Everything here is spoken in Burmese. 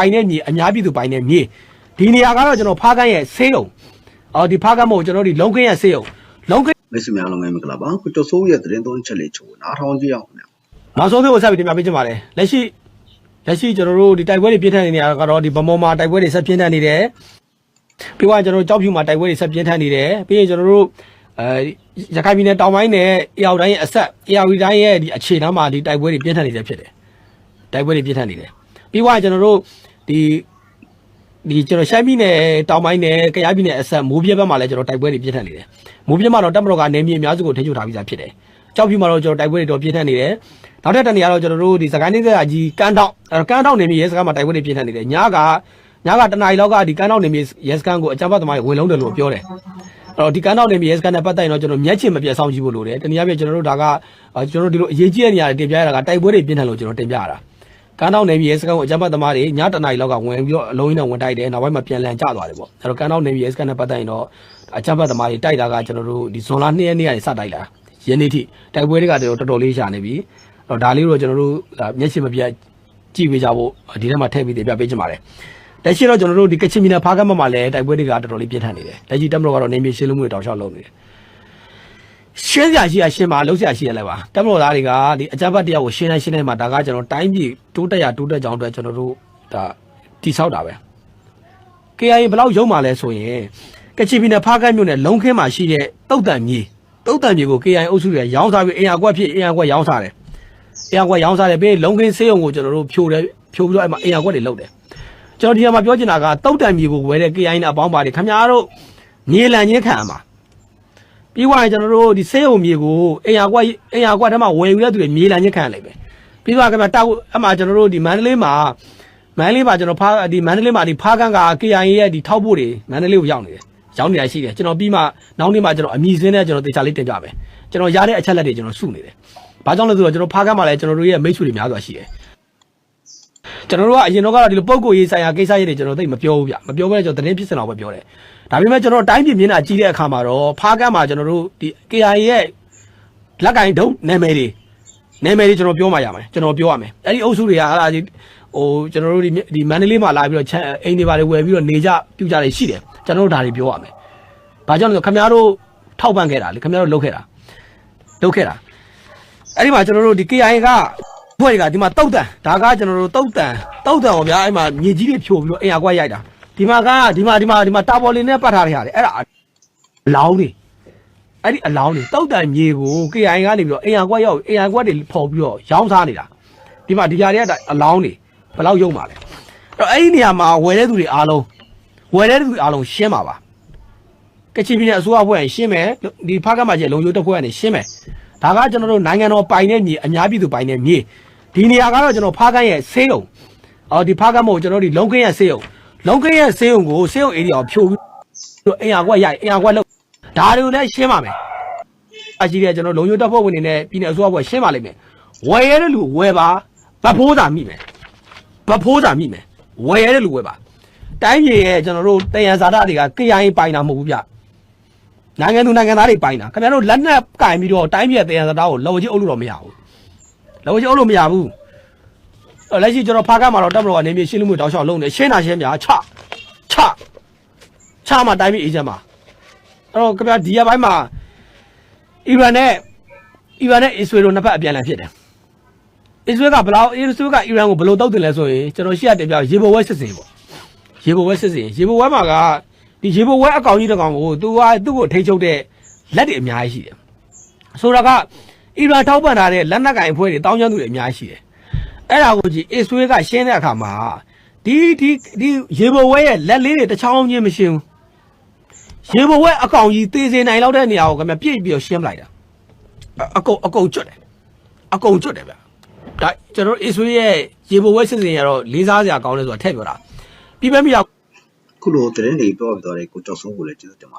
ပိုင်တဲ့မြေအများပြည်သူပိုင်တဲ့မြေဒီနေရာကတော့ကျွန်တော်ဖားကန်းရဲ့ဆေးရုံအော်ဒီဖားကန်းမဟုတ်ကျွန်တော်ဒီလုံခင်းရဲ့ဆေးရုံလုံခင်းမိတ်ဆွေများအားလုံးပဲမင်္ဂလာပါကိုကျော်စိုးရဲ့သတင်းသုံးချက်လေးချိုးနားထောင်ကြည့်အောင်ခင်ဗျာနောက်ဆုံးသေးကိုဆက်ပြီးတင်ပြပေးချင်ပါတယ်လက်ရှိလက်ရှိကျွန်တော်တို့ဒီတိုက်ပွဲတွေပြင်းထန်နေနေရတာကတော့ဒီဗမောမှာတိုက်ပွဲတွေဆက်ပြင်းထန်နေတယ်ပြီးတော့ကျွန်တော်တို့ကြောက်ဖြူမှာတိုက်ပွဲတွေဆက်ပြင်းထန်နေတယ်ပြီးရင်ကျွန်တော်တို့အဲရခိုင်ပြည်နယ်တောင်ပိုင်းနဲ့အေရောက်တိုင်းရဲ့အဆက်အေရောက်တိုင်းရဲ့ဒီအခြေနားမှာဒီတိုက်ပွဲတွေပြင်းထန်နေတယ်ဖြစ်တယ်တိုက်ပွဲတွေပြင်းထန်နေတယ်ပြီးတော့ကျွန်တော်တို့ ဒီဒီကျွန်တော်ရှမ်းပြည်နယ်တောင်ပိုင်းနဲ့ကယားပြည်နယ်အဆက်မိုးပြဲဘက်မှာလည်းကျွန်တော်တိုက်ပွဲတွေပြင်းထန်နေတယ်မိုးပြဲမှာတော့တပ်မတော်ကနေမြေအများစုကိုထိန်းချုပ်ထားပြီးသားဖြစ်တယ်ကြောက်ဖြူမှာတော့ကျွန်တော်တိုက်ပွဲတွေတော့ပြင်းထန်နေတယ်နောက်ထပ်တစ်နေရာတော့ကျွန်တော်တို့ဒီစကိုင်းနေကကြီးကန်းတောက်အဲကန်းတောက်နေမြေရဲစခန်းမှာတိုက်ပွဲတွေပြင်းထန်နေတယ်ညကညကတနအီလောက်ကဒီကန်းတောက်နေမြေရဲစခန်းကိုအကြမ်းဖက်သမားတွေဝင်လုံးတယ်လို့ပြောတယ်အဲ့တော့ဒီကန်းတောက်နေမြေရဲစခန်းနဲ့ပတ်သက်ရင်တော့ကျွန်တော်မျက်ခြေမပြတ်ဆောင်ကြည့်ဖို့လိုတယ်တနည်းအားဖြင့်ကျွန်တော်တို့ဒါကအဲကျွန်တော်တို့ဒီလိုအရေးကြီးတဲ့နေရာတွေတင်ပြရတာကတိုက်ပွဲတွေပြင်းထန်လို့ကျွန်တော်တင်ပြရတာ ကန်းတောက်နေပြည်ရဲစခန်းကိုအကြမ်းဖက်သမားတွေညတနားရီလောက်ကဝင်ပြီးတော့အလုံးကြီးနဲ့ဝင်တိုက်တယ်နောက်ပိုင်းမှာပြန်လည်ကျသွားတယ်ပေါ့အဲ့တော့ကန်းတောက်နေပြည်ရဲစခန်းနဲ့ပတ်သက်ရင်တော့အကြမ်းဖက်သမားတွေတိုက်တာကကျွန်တော်တို့ဒီဇွန်လ2ရက်နေ့ကနေစတိုက်လာယနေ့ထိတိုက်ပွဲတွေကတော်တော်လေးရှာနေပြီအဲ့တော့ဒါလေးတော့ကျွန်တော်တို့မျက်စိမပြတ်ကြည့်ပေးကြဖို့ဒီထဲမှာထည့်ပြီးတင်ပြပေးချင်ပါတယ်လက်ရှိတော့ကျွန်တော်တို့ဒီကချင်ပြည်နယ်ဖားကတ်မှာလည်းတိုက်ပွဲတွေကတော်တော်လေးပြင်းထန်နေတယ်လက်ရှိတက်မတော်ကတော့နေမြေရှင်းလင်းမှုတွေတောက်လျှောက်လုပ်နေတယ် ရှင်းစရာရှိရရှင်းပါလှုပ်စရာရှိရလဲပါတက်မတော်သားတွေကဒီအကြမ်းဖက်တရားကိုရှင်းတိုင်းရှင်းတိုင်းမှာဒါကကျွန်တော်တိုင်းပြည်တိုးတက်ရတိုးတက်ကြောင်းအတွက်ကျွန်တော်တို့ဒါတိဆောက်တာပဲ KIA ဘယ်လောက်ရုံမှလဲဆိုရင်ကချင်ပြည်နယ်ဖားကတ်မြို့နယ်လုံခင်းမှာရှိတဲ့တုတ်တန်မြေတုတ်တန်မြေကို KIA အုပ်စုတွေရောင်းစားပြီးအင်အားကွက်ဖြစ်အင်အားကွက်ရောင်းစားတယ်အင်အားကွက်ရောင်းစားတယ်ပြီးလုံခင်းဆေးရုံကိုကျွန်တော်တို့ဖြိုတယ်ဖြိုပြီးတော့အဲ့မှာအင်အားကွက်တွေလုပ်တယ်ကျွန်တော်ဒီမှာပြောချင်တာကတုတ်တန်မြေကိုဝယ်တဲ့ KIA နဲ့အပေါင်းပါတွေခင်ဗျားတို့မြေလံချင်းခံရမှာ ပြီးွားရင်ကျွန်တော်တို့ဒီဆေးရုံမြေကိုအိမ်ယာကွက်အိမ်ယာကွက်ထဲမှာဝယ်ယူတဲ့သူတွေမြေလံညစ်ခံရလိမ့်မယ်ပြီးတော့ကမှတောက်အမှကျွန်တော်တို့ဒီမန္တလေးမှာမန္တလေးမှာကျွန်တော်ဖားဒီမန္တလေးမှာဒီဖားကန်းက KIA ရဲ့ဒီထောက်ဖို့တွေမန္တလေးကိုရောက်နေတယ်ရောက်နေတာရှိတယ်ကျွန်တော်ပြီးမှနောက်နေ့မှကျွန်တော်အမိစင်းနဲ့ကျွန်တော်တေချာလေးတင်ပြမယ်ကျွန်တော်ရတဲ့အချက်လက်တွေကျွန်တော်စုနေတယ်ဘာကြောင့်လဲဆိုတော့ကျွန်တော်ဖားကန်းမှာလည်းကျွန်တော်တို့ရဲ့မိတ်ဆွေတွေများစွာရှိတယ် ကျွန်တော်တို့ကအရင်တော့ကတော့ဒီလိုပုံကိုရေးဆိုင်ရာကိစ္စရေးတွေကျွန်တော်သိမပြောဘူးဗျမပြောဘဲကျွန်တော်သတင်းဖြစ်စင်အောင်ပဲပြောတယ်ဒါပေမဲ့ကျွန်တော်တိုင်းပြည်မျက်နှာကြည့်တဲ့အခါမှာတော့ဖားကန်းမှာကျွန်တော်တို့ဒီ KIA ရဲ့လက်ကင်ဒုံနာမည်တွေနာမည်တွေကျွန်တော်ပြောမှရမယ်ကျွန်တော်ပြောရမယ်အဲ့ဒီအုပ်စုတွေကအဲ့ဒါကြီးဟိုကျွန်တော်တို့ဒီဒီမန္တလေးမှာလာပြီးတော့ချမ်းအိမ်တွေပါတွေဝယ်ပြီးတော့နေကြပြူကြတွေရှိတယ်ကျွန်တော်တို့ဒါတွေပြောရမယ်ဘာကြောင့်လဲဆိုတော့ခင်ဗျားတို့ထောက်ပံ့ခဲ့တာလေခင်ဗျားတို့လုပ်ခဲ့တာလုပ်ခဲ့တာအဲ့ဒီမှာကျွန်တော်တို့ဒီ KIA က ဖွဲ့တွေကဒီမှာတုတ်တန်ဒါကကျွန်တော်တို့တုတ်တန်တုတ်တန်ဟောဗျာအဲ့မှာမြေကြီးတွေဖြိုပြီးတော့အိမ်အကွက်ရိုက်တာဒီမှာကဒီမှာဒီမှာဒီမှာတာပေါ်လင်နဲ့ပတ်ထားတဲ့ဟာတွေအဲ့ဒါအလောင်းတွေအဲ့ဒီအလောင်းတွေတုတ်တန်မြေကို KIA ကနေပြီးတော့အိမ်အကွက်ရောက်အိမ်အကွက်တွေဖော်ပြီးတော့ရောင်းစားနေတာဒီမှာဒီဟာတွေကအလောင်းတွေဘယ်လောက်ရုံပါလဲအဲ့တော့အဲ့ဒီနေရာမှာဝယ်တဲ့သူတွေအားလုံးဝယ်တဲ့သူတွေအားလုံးရှင်းပါပါကချင်ပြည်နယ်အစိုးရအဖွဲ့ကရှင်းမယ်ဒီဖားကတ်မှာကျလုံချိုးတစ်ဖွဲ့ကနေရှင်းမယ်ဒါကကျွန်တော်တို့နိုင်ငံတော်ပိုင်တဲ့မြေအများပြည်သူပိုင်တဲ့မြေ ဒီနေရာကတော့ကျွန်တော်ဖားကတ်ရဲ့ဆေးရုံအော်ဒီဖားကတ်မဟုတ်ကျွန်တော်ဒီလုံခင်းရဲ့ဆေးရုံလုံခင်းရဲ့ဆေးရုံကိုဆေးရုံအေရီယာကိုဖြိုပြီးတော့အင်အားကွက်ရိုက်အင်အားကွက်လောက်ဒါတွေကိုလည်းရှင်းပါမယ်အရှိတဲ့ကျွန်တော်လုံချိုးတပ်ဖွဲ့ဝင်တွေနဲ့ပြည်နယ်အစိုးရအဖွဲ့ရှင်းပါလိမ့်မယ်ဝယ်ရတဲ့လူဝယ်ပါဗဖိုးသာမိမယ်ဗဖိုးသာမိမယ်ဝယ်ရတဲ့လူဝယ်ပါတိုင်းပြည်ရဲ့ကျွန်တော်တို့တယံဇာတာတွေက KIA ပိုင်တာမဟုတ်ဘူးဗျနိုင်ငံသူနိုင်ငံသားတွေပိုင်းတာခင်ဗျားတို့လက်နက်ကင်ပြီးတော့တိုင်းပြည်တရားစတားကိုလော်ကြီးအုပ်လို့တော့မရဘူး လော်ကြီးအုပ်လို့မရဘူးအဲ့လက်ရှိကျွန်တော်ဖားကတ်မှာတော့တပ်မတော်ကနေမြေရှင်းလို့မှုတောက်လျှောက်လုံးနေရှင်းတာရှင်းများချချချမှာတိုင်းပြည်အေဂျင့်မှာအဲ့တော့ခင်ဗျာဒီရပိုင်းမှာအီရန်နဲ့အီရန်နဲ့အစ္စရေးတို့နှစ်ဖက်အပြန်အလှန်ဖြစ်တယ်အစ္စရေးကဘယ်လောက်အစ္စရေးကအီရန်ကိုဘယ်လိုတောက်တင်လဲဆိုရင်ကျွန်တော်ရှေ့ကတင်ပြရေဘဝဲစစ်စင်ပေါ့ရေဘဝဲစစ်စင်ရေဘဝဲမှာကဒီရေဘဝဲအကောင်ကြီးတစ်ကောင်ကိုသူကသူ့ကိုထိန်းချုပ်တဲ့လက်တွေအများကြီးရှိတယ်ဆိုတော့က အီရန်ထောက်ပံ့ထားတဲ့လက်နက်ကင်အဖွဲ့တွေတောင်းကျမ်းသူတွေအများကြီးရှိတယ်အဲ့ဒါကိုကြည့်အစ္စရေးကရှင်းတဲ့အခါမှာဒီဒီဒီရေဘဝဲရဲ့လက်လေးတွေတစ်ချောင်းချင်းမရှင်းဘူးရေဘဝဲအကောင်ကြီးသေစေနိုင်လောက်တဲ့နေရာကိုကမြပြည့်ပြီးတော့ရှင်းပလိုက်တာအအကုန်အကုန်ကျွတ်တယ်အကုန်ကျွတ်တယ်ဗျဒါကျွန်တော်တို့အစ္စရေးရဲ့ရေဘဝဲစစ်စင်ရတော့လေးစားစရာကောင်းတယ်ဆိုတာထည့်ပြောတာပြီးပဲမရခုလိုသတင်းတွေပြောပြတော့တဲ့ကိုကျော်စိုးကိုလည်းကျေးဇူးတင်ပါတယ်